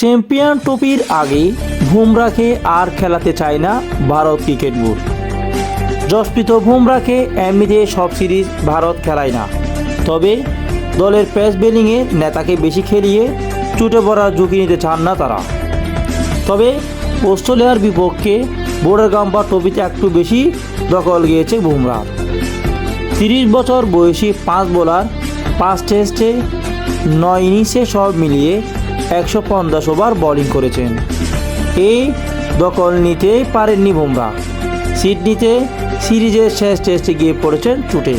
Champion ট্রফির আগে বুমরাকে আর খেলাতে চায় না ভারত ক্রিকেট বোর্ড। জসপ্রীত বুমরাকে এমনিতে সব সিরিজ ভারত খেলায় না। তবে দলের পেস বোলিংয়ে নেতাকে বেশি খেলিয়ে চুটে পড়ার ঝুঁকি নিতে চান না তারা। তবে অস্ট্রেলিয়ার বিপক্ষে বোর্ডের গাম্পা ট্রফিতে একটু বেশি দখল গিয়েছে বুমরা। তিরিশ বছর বয়সী পাঁচ বোলার পাঁচ টেস্টে নয় ইনিংসে সব মিলিয়ে একশো পঞ্চাশ ওভার বোলিং করেছেন। এই দখল নিতেই পারেননি বুমরা। সিডনিতে সিরিজের শেষ টেস্টে গিয়ে পড়েছেন চুটে।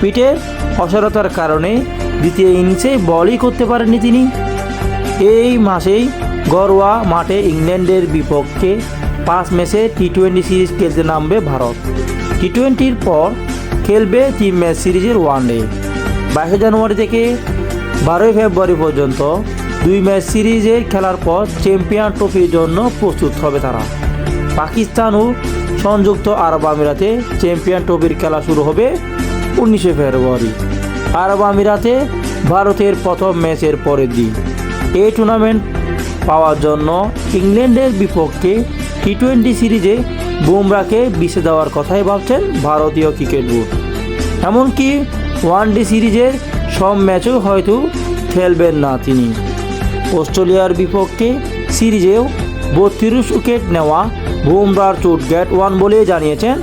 পিঠের অসরতার কারণে দ্বিতীয় ইনিংসে বলই করতে পারেননি তিনি। এই মাসেই গরোয়া মাঠে ইংল্যান্ডের বিপক্ষে পাঁচ ম্যাচে টি টোয়েন্টি সিরিজ খেলতে নামবে ভারত। টি টোয়েন্টির পর খেলবে তিন ম্যাচ সিরিজের ওয়ানডে। বাইশে জানুয়ারি থেকে বারোই ফেব্রুয়ারি পর্যন্ত দুই ম্যাচ সিরিজে খেলার পর চ্যাম্পিয়ন ট্রফির জন্য প্রস্তুত হবে তারা। পাকিস্তান ও সংযুক্ত আরব আমিরাতে চ্যাম্পিয়ন ট্রফির খেলা শুরু হবে উনিশে ফেব্রুয়ারি। আরব আমিরাতে ভারতের প্রথম ম্যাচের পরের দিন। এই টুর্নামেন্ট পাওয়ার জন্য ইংল্যান্ডের বিপক্ষে টি টোয়েন্টি সিরিজে বুমরাকে বিছে দেওয়ার কথাই ভাবছেন ভারতীয় ক্রিকেট বোর্ড। এমনকি ওয়ান ডে সিরিজের সব ম্যাচও হয়তো খেলবেন না তিনি। অস্ট্রেলিয়ার বিপক্ষে সিরিজেও বত্রিশ উইকেট নেওয়া বুমরার চোট গ্যাট ওয়ান বলে জানিয়েছেন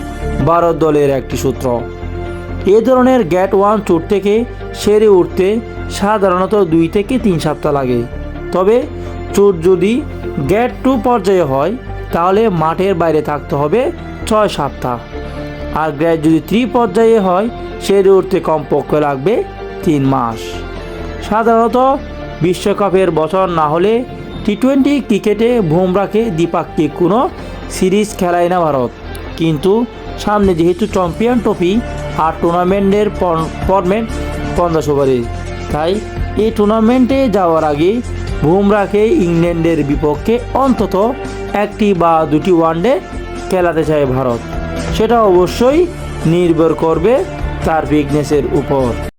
ভারত দলের একটি সূত্র। এ ধরনের গ্যাট ওয়ান চোট থেকে সেরে উঠতে সাধারণত দুই থেকে তিন সপ্তাহ লাগে। তবে চোট যদি গ্যাট টু পর্যায়ে হয়, তাহলে মাঠের বাইরে থাকতে হবে ছয় সপ্তাহ। আর গ্যাট যদি থ্রি পর্যায়ে হয়, সেরে উঠতে কমপক্ষে লাগবে তিন মাস। সাধারণত বিশ্বকাপের বছর না হলে টি টোয়েন্টি ক্রিকেটে বুমরাকে দ্বিপাক্ষিক কোনো সিরিজ খেলায় না ভারত। কিন্তু সামনে যেহেতু চ্যাম্পিয়ন ট্রফি আর টুর্নামেন্টের ফরম্যাট পঞ্চাশ ওভারের তাই এই টুর্নামেন্টে যাওয়ার আগে বুমরাকে ইংল্যান্ডের বিপক্ষে অন্তত একটি বা দুটি ওয়ানডে খেলাতে চায় ভারত। সেটা অবশ্যই নির্ভর করবে তার ফিটনেসের উপর।